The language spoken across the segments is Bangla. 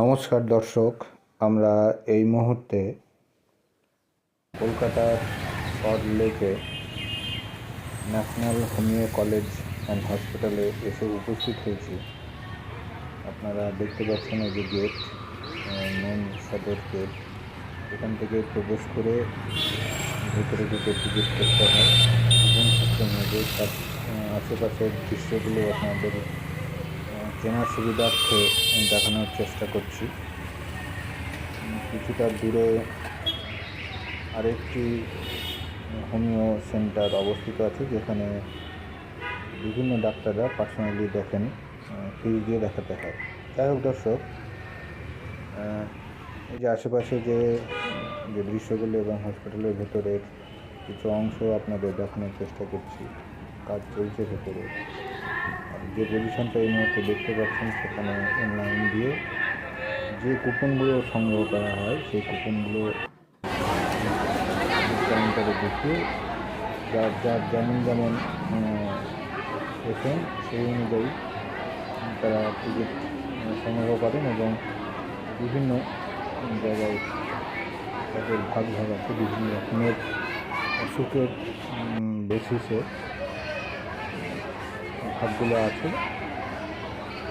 নমস্কার দর্শক, আমরা এই মুহূর্তে কলকাতার সল্ট লেকে ন্যাশনাল হোমিও কলেজ অ্যান্ড হসপিটালে এসে উপস্থিত হয়েছি। আপনারা দেখতে পাচ্ছেন এই যে গেট মেন সদর গেট। এখান থেকে প্রবেশ করে ভেতরে ঢুকে টিকিট করতে হয়। এবং তার আশেপাশের দৃশ্যগুলো আপনাদের চেনার সুবিধার্থে দেখানোর চেষ্টা করছি। কিছুটা দূরে আরেকটি হোমিও সেন্টার অবস্থিত আছে, যেখানে বিভিন্ন ডাক্তাররা পার্সোনালি দেখেন ফিজ দিয়ে দেখাতে হয়। যাই হোক দর্শক এই যে আশেপাশে যে যে দৃশ্যগুলো এবং হসপিটালের ভেতরের কিছু অংশ আপনাদের দেখানোর চেষ্টা করছি। কাজ চলছে ভেতরে। যে পজিশনটা এই মুহূর্তে দেখতে পাচ্ছেন সেখানে অনলাইন দিয়ে যে কুপনগুলো সংগ্রহ করা হয়, সেই কুপনগুলো কাউন্টারে দেখিয়ে যার যার যেমন যেমন পেশেন্ট সেই অনুযায়ী তারা টিকিট সংগ্রহ করেন এবং বিভিন্ন জায়গায় তাদের ভাগ ভাগ আছে, বিভিন্ন রকমের অসুখের বেসিসে ভাগগুলো আছে।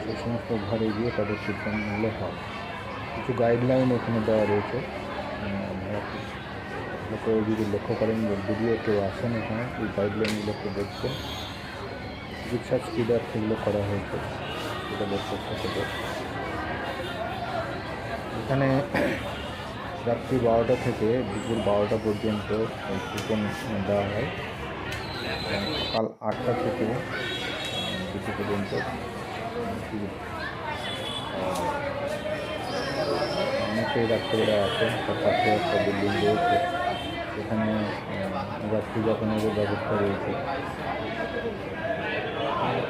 সেই সমস্ত ঘরে গিয়ে তাদের ট্রিটমেন্ট মূল্য হয়। কিছু গাইডলাইন এখানে দেওয়া রয়েছে। করে যদি লক্ষ্য করেন যদিও কেউ আসেন এখানে, এই গাইডলাইনগুলোকে দেখছেন চিকিৎসা সুবিধার্থে সেগুলো করা হয়েছে। সেটা থেকে এখানে রাত্রি বারোটা থেকে দুপুর বারোটা পর্যন্ত কুপন দেওয়া হয়। সকাল আটটা থেকে দুটো পর্যন্ত। অনেকেই রাত্রিবেলা আসেন তার পাশে একটা বিল্ডিং রয়েছে। আহ, রাত্রি যাপনেরও ব্যবস্থা রয়েছে।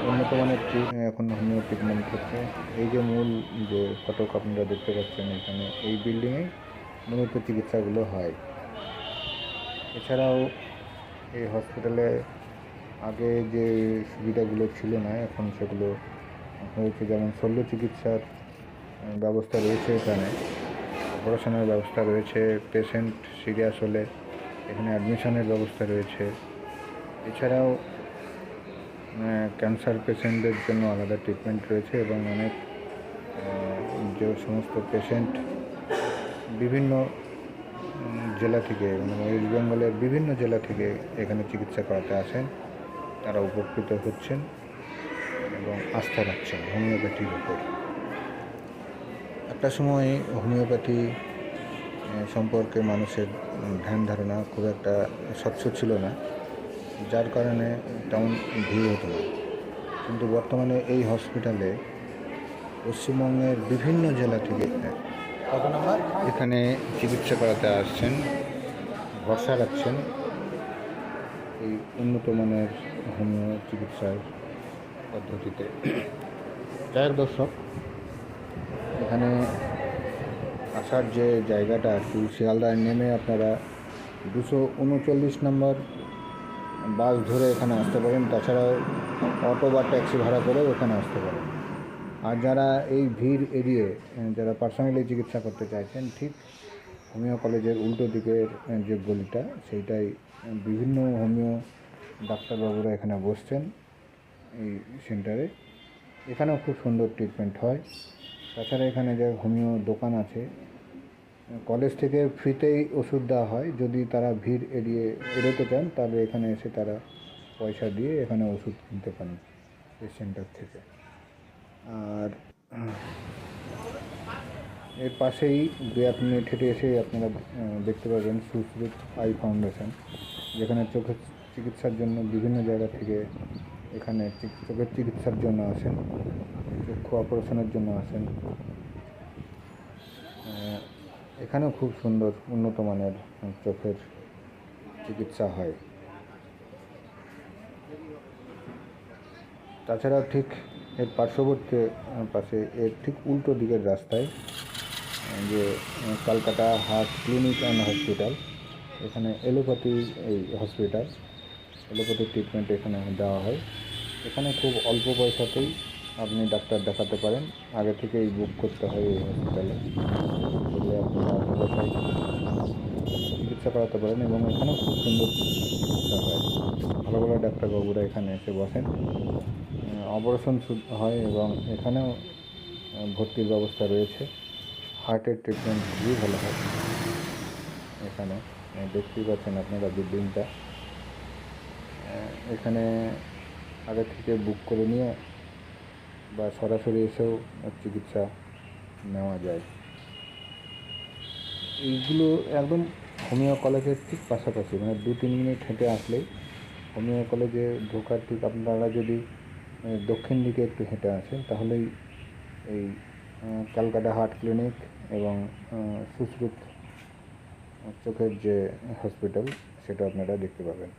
উন্নত মানের এখন হোমিও ট্রিটমেন্ট করছে এই যে মূল যে ফটক আপনারা দেখতে পাচ্ছেন এখানে এই বিল্ডিংয়ে মূলত চিকিৎসাগুলো হয়। এছাড়াও এই হসপিটালে আগে যে সুবিধাগুলো ছিল না, এখন সেগুলো হয়েছে। যেমন শল্য চিকিৎসার ব্যবস্থা রয়েছে এখানে, অপারেশনের ব্যবস্থা রয়েছে পেশেন্ট সিরিয়াস হলে এখানে অ্যাডমিশনের ব্যবস্থা রয়েছে। এছাড়াও ক্যান্সার পেশেন্টদের জন্য আলাদা ট্রিটমেন্ট রয়েছে এবং অনেক যে সমস্ত পেশেন্ট বিভিন্ন জেলা থেকে মানে ওয়েস্ট বেঙ্গলের বিভিন্ন জেলা থেকে এখানে চিকিৎসা করাতে আসেন। তারা উপকৃত হচ্ছেন এবং আস্থা রাখছেন হোমিওপ্যাথির উপর। একটা সময় হোমিওপ্যাথি সম্পর্কে মানুষের ধ্যান ধারণা খুব একটা স্বচ্ছ ছিল না, যার কারণে তেমন ভিড় হতো না। কিন্তু বর্তমানে এই হসপিটালে পশ্চিমবঙ্গের বিভিন্ন জেলা থেকে এখানে চিকিৎসা করাতে আসছেন, ভরসা রাখছেন এই উন্নত মানের হোমিও চিকিৎসার পদ্ধতিতে। যাই দর্শক এখানে আসার যে জায়গাটা আর কি শিয়ালদায় নেমে আপনারা দুশো উনচল্লিশ নম্বর বাস ধরে এখানে আসতে পারেন। তাছাড়াও অটো বা ট্যাক্সি ভাড়া করেও এখানে আসতে পারেন। আর যারা এই ভিড় এড়িয়ে আহ, যারা পার্সোনালি চিকিৎসা করতে চাইছেন ঠিক হোমিও কলেজের উল্টো দিকের যে গলিটা, সেইটাই বিভিন্ন হোমিও ডাক্তারবাবুরা এখানে বসছেন এই সেন্টারে। এখানেও খুব সুন্দর ট্রিটমেন্ট হয়। তাছাড়া এখানে যে হোমিও দোকান আছে কলেজ থেকে ফ্রিতেই ওষুধ দেওয়া হয়। যদি তারা ভিড় এড়িয়ে এড়োতে চান, তাহলে এখানে এসে তারা পয়সা দিয়ে এখানে ওষুধ কিনতে পারেন এই সেন্টার থেকে। আর এর পাশেই দু এক মিনিট হেঁটে এসেই আপনারা দেখতে পাবেন সুশ্রুত আই ফাউন্ডেশন, যেখানে চোখের চিকিৎসার জন্য বিভিন্ন জায়গা থেকে এখানে চোখের চিকিৎসার জন্য আসেন, চক্ষু অপারেশনের জন্য আসেন। এখানেও খুব সুন্দর উন্নত মানের চোখের চিকিৎসা হয়। তাছাড়া ঠিক এর পার্শ্ববর্তী পাশে, এর ঠিক উল্টো দিকের রাস্তায় যে Kolkata heart clinic and hospital, এখানে এলোপ্যাথি এই হসপিটাল এলোপ্যাথি ট্রিটমেন্ট এখানে দেওয়া হয়। এখানে খুব অল্প পয়সাতেই আপনি ডাক্তার দেখাতে পারেন। আগে থেকেই বুক করতে হয় এই হসপিটালে করলে আপনারা চিকিৎসা করাতে পারেন এবং এখানেও খুব সুন্দর চিকিৎসা হয়। ভালো ভালো ডাক্তারবাবুরা এখানে এসে বসেন। অপারেশন হয় এবং এখানেও ভর্তির ব্যবস্থা রয়েছে। হার্টের ট্রিটমেন্ট খুবই ভালো হয়। এখানে দেখতেই পাচ্ছেন আপনারা বিল্ডিংটা এখানে আগে থেকে বুক করে নিয়ে বা সরাসরি এসেও চিকিৎসা নেওয়া যায়। এইগুলো একদম হোমিও কলেজের ঠিক পাশাপাশি মানে দু তিন মিনিট হেঁটে আসলেই হোমিও কলেজে ঢোকার ঠিক আপনারা যদি দক্ষিণ দিকে একটু হেঁটে আসেন, তাহলেই এই ক্যালকাটা হার্ট ক্লিনিক এবং সুশ্রুত চোখের যে হসপিটাল সেটা আপনারা দেখতে পাবেন।